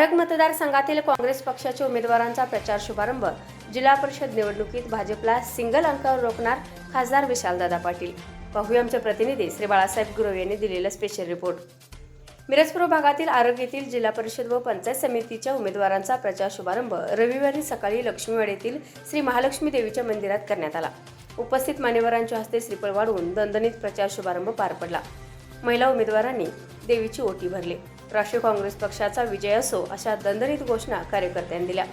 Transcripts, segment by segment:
आरग मतदारसंघातील काँग्रेस पक्षाच्या उमेदवारांचा प्रचार शुभारंभ. जिल्हा परिषद निवडणुकीत भाजपला सिंगल अंकावर रोखणार खासदार विशालदादा पाटील. पाहूया आमचे प्रतिनिधी श्री बाळासाहेब गुरव यांनी दिलेला स्पेशल रिपोर्ट मिरजपूर भागातील आरोग्यातील जिल्हा परिषद व पंचायत समितीच्या उमेदवारांचा प्रचार शुभारंभ रविवारी सकाळी लक्ष्मीवाड येथील श्री महालक्ष्मी देवीच्या मंदिरात करण्यात आला. उपस्थित मान्यवरांच्या हस्ते श्रीफळ वाढवून दणदणीत प्रचार शुभारंभ पार पडला. महिला उमेदवारांनी देवीची ओटी भरली. राष्ट्रीय काँग्रेस पक्षाचा विजय असो अशा दणदणीत घोषणा कार्यकर्त्यांनी दिल्या.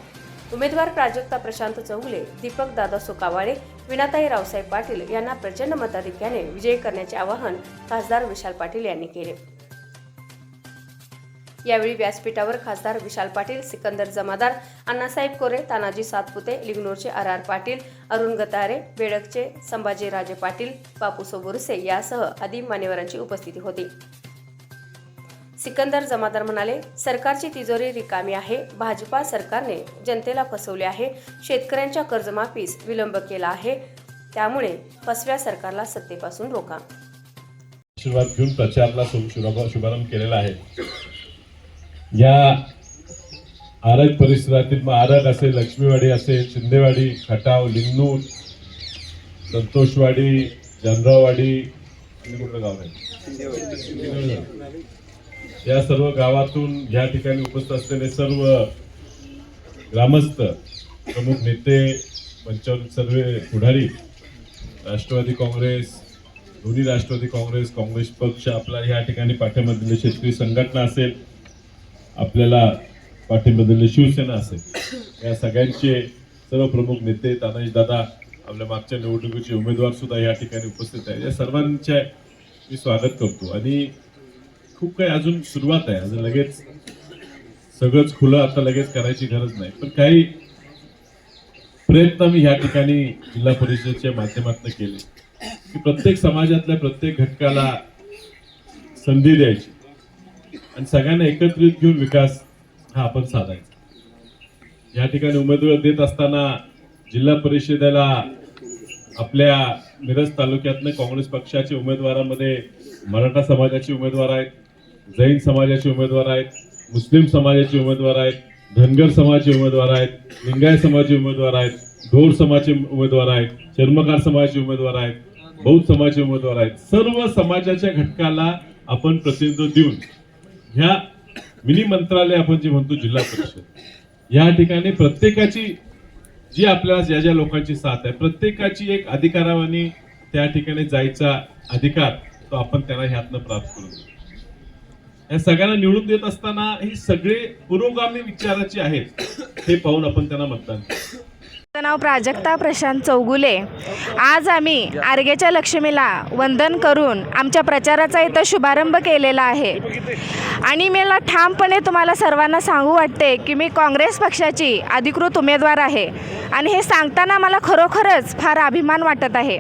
उमेदवार प्राजक्ता प्रशांत चौगुले दीपक दादा सुकावाळे विनाताई रावसाहेब पाटील यांना प्रचंड मताधिक्याने विजयी करण्याचे आवाहन खासदार विशाल पाटील यांनी केले. यावेळी व्यासपीठावर खासदार विशाल पाटील सिकंदर जमादार अण्णासाहेब कोरे तानाजी सातपुते लिग्नोरचे आर आर पाटील अरुण गतारे बेडकचे संभाजीराजे पाटील बापूसो बुरसे यासह आदी मान्यवरांची उपस्थिती होती. सिकंदर जमादार म्हणाले सरकारची तिजोरी रिकामी आहे भाजपा सरकारने जनतेला फसवले आहे शेतकऱ्यांच्या कर्जमाफीस विलंब केला आहे त्यामुळे फसव्या सरकारला सत्तेपासून रोका. आशीर्वाद घेऊन प्रचारला शुभारंभ केलेला आहे. या आरग परिसरातील मग आरग असेल लक्ष्मीवाडी असेल शिंदेवाडी खटाव लिंगणूर संतोषवाडी जनरावाडी आणि कुठलं गाव आहे? या सर्व गावातून या ठिकाणी उपस्थित असलेले सर्व ग्रामस्थ प्रमुख नेते पंचावन्न सर्व पुढारी राष्ट्रवादी काँग्रेस दोन्ही राष्ट्रवादी काँग्रेस काँग्रेस पक्ष आपला या ठिकाणी पाठिंबा दिले शेतकरी संघटना असेल आपल्याला पाठिंबा शिवसेना असेल या सगळ्यांचे सर्व प्रमुख नेते तानाजी दादा आपल्या मागच्या निवडणुकीचे उमेदवार सुद्धा या ठिकाणी उपस्थित आहेत. या सर्वांचे मी स्वागत करतो. आणि खूप काही अजून सुरुवात आहे. अजून लगेच सगळंच खुलं आता लगेच करायची गरज नाही. पण काही प्रयत्न मी या ठिकाणी जिल्हा परिषदेच्या माध्यमातून केले. की प्रत्येक समाजातल्या प्रत्येक घटकाला संधी द्यायची. आणि सगळ्यांना एकत्रित घेऊन विकास हा आपण साधायचा. या ठिकाणी उमेदवार देत असताना जिल्हा परिषदेला आपल्या मिरज तालुक्यातनं काँग्रेस पक्षाचे उमेदवारामध्ये मराठा समाजाचे उमेदवार आहेत. जैन समाजाचे उमेदवार आहेत मुस्लिम समाजाचे उमेदवार आहेत धनगर समाजाचे उमेदवार आहेत लिंगायत समाजाचे उमेदवार आहेत ढोर समाजाचे उमेदवार आहेत चर्मकार समाजाचे उमेदवार आहेत बौद्ध समाजाचे उमेदवार आहेत. सर्व समाजाच्या घटकाला आपण प्रतिनिधित्व देऊन ह्या मिनी मंत्रालय आपण जे म्हणतो जिल्हा परिषद या ठिकाणी प्रत्येकाची जी आपल्याला ज्या ज्या लोकांची साथ आहे प्रत्येकाची एक अधिकारावानी त्या ठिकाणी जायचा अधिकार तो आपण त्यांना ह्यातनं प्राप्त करू. या सगळ्यांना निवडून देत असताना ही सगळे पुरोगामी विचाराचे आहेत. हे पाहून आपण त्यांना मतदान नाव प्राजक्ता प्रशांत चौगुले. आज आम्ही आर्गेच्या लक्ष्मीला वंदन करून आमच्या प्रचाराचा इथं शुभारंभ केलेला आहे. आणि मला ठामपणे तुम्हाला सर्वांना सांगू वाटते की मी काँग्रेस पक्षाची अधिकृत उमेदवार आहे. आणि हे सांगताना मला खरोखरच फार अभिमान वाटत आहे.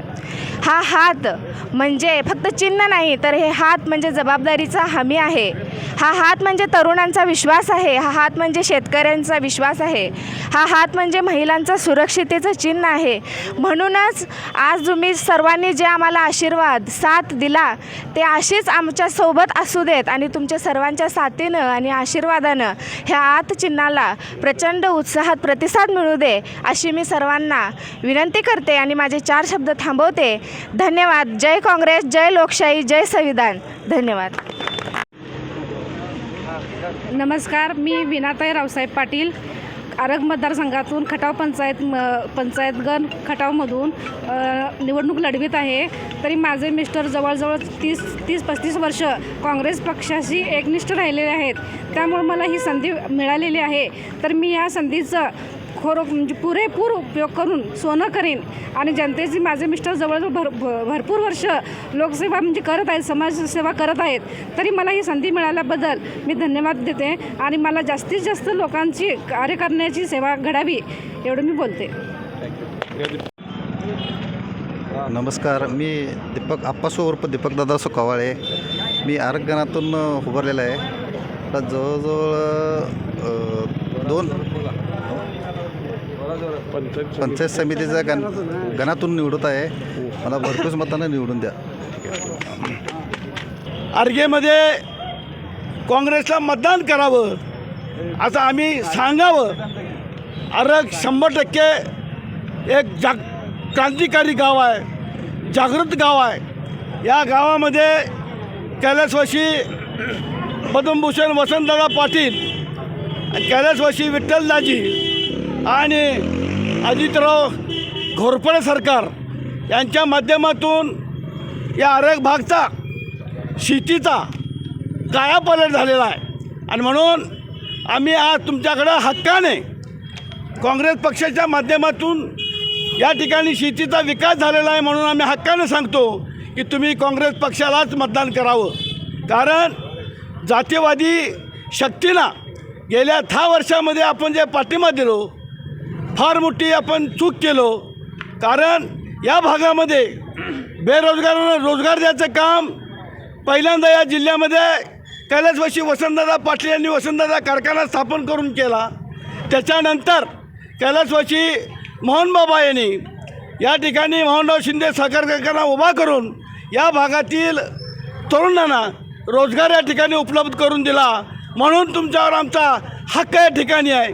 हा हात म्हणजे फक्त चिन्ह नाही तर हे हात म्हणजे जबाबदारीचा हमी आहे. हा हात म्हणजे तरुणांचा विश्वास आहे हा हात म्हणजे शेतकऱ्यांचा विश्वास आहे हा हात म्हणजे महिलांचा सुरक्षितेचं चिन्ह आहे. म्हणूनच आज तुम्ही सर्वांनी जे आम्हाला आशीर्वाद साथ दिला ते असेच आमच्यासोबत असू देत आणि तुमच्या सर्वांच्या साथीनं आणि आशीर्वादानं ह्या आत चिन्हाला प्रचंड उत्साहात प्रतिसाद मिळू दे अशी मी सर्वांना विनंती करते आणि माझे चार शब्द थांबवते. धन्यवाद. जय काँग्रेस जय लोकशाही जय संविधान. धन्यवाद. नमस्कार मी विनाताई रावसाहेब पाटील आरग मतदारसंघातून खटाव पंचायत म पंचायतगण खटावमधून निवडणूक लढवित आहे. तरी माझे मिस्टर जवळजवळ तीस तीस पस्तीस वर्ष काँग्रेस पक्षाशी एकनिष्ठ राहिलेले आहेत. त्यामुळे मला ही संधी मिळालेली आहे. तर मी या संधीचं खरो म्हणजे पुरेपूर उपयोग करून सोनं करीन. आणि जनतेची माझे मिस्टर जवळजवळ भर भ- भरपूर वर्ष लोकसेवा म्हणजे करत आहेत समाजसेवा करत आहेत तरी मला ही संधी मिळाल्याबद्दल मी धन्यवाद देते आणि मला जास्तीत जास्त लोकांची कार्य करण्याची सेवा घडावी एवढं मी बोलते. नमस्कार मी दीपक आप्पासो उर्फ दीपक दादा सुकावाळे. मी आरोग्यनातून उभारलेला आहे. जवळजवळ दोन पंचायत समितीचा गण गणातून निवडत आहे. मला भरपूर मतानं निवडून द्या. आर्गेमध्ये काँग्रेसला मतदान करावं असं आम्ही सांगावं. अरग शंभर टक्के एक जाग क्रांतिकारी गाव आहे जागृत गाव आहे. या गावामध्ये कैलासवाशी पद्मभूषण वसंतदादा पाटील आणि कैलासवासी विठ्ठलदाजी आणि अजितराव घोरपडे सरकार यांच्या माध्यमातून या आरोग्य भागचा शेतीचा कायापलट झालेला आहे. आणि म्हणून आम्ही आज तुमच्याकडं हक्काने काँग्रेस पक्षाच्या माध्यमातून या ठिकाणी शेतीचा विकास झालेला आहे म्हणून आम्ही हक्कानं सांगतो की तुम्ही काँग्रेस पक्षालाच मतदान करावं. कारण जातीवादी शक्तीला गेल्या दहा वर्षामध्ये आपण जे पाठिंबा दिलो फार मोठी आपण चूक केलो. कारण या भागामध्ये बेरोजगारांना रोजगार द्यायचं काम पहिल्यांदा या जिल्ह्यामध्ये कैलासवाशी वसंतदादा पाटील यांनी वसंतदादा कारखाना स्थापन करून केला. त्याच्यानंतर कैलासवाशी मोहनबाबा यांनी या ठिकाणी मोहनराव शिंदे साखर कारखाना उभा करून या भागातील तरुणांना रोजगार या ठिकाणी उपलब्ध करून दिला. म्हणून तुमच्यावर आमचा हक्क या ठिकाणी आहे.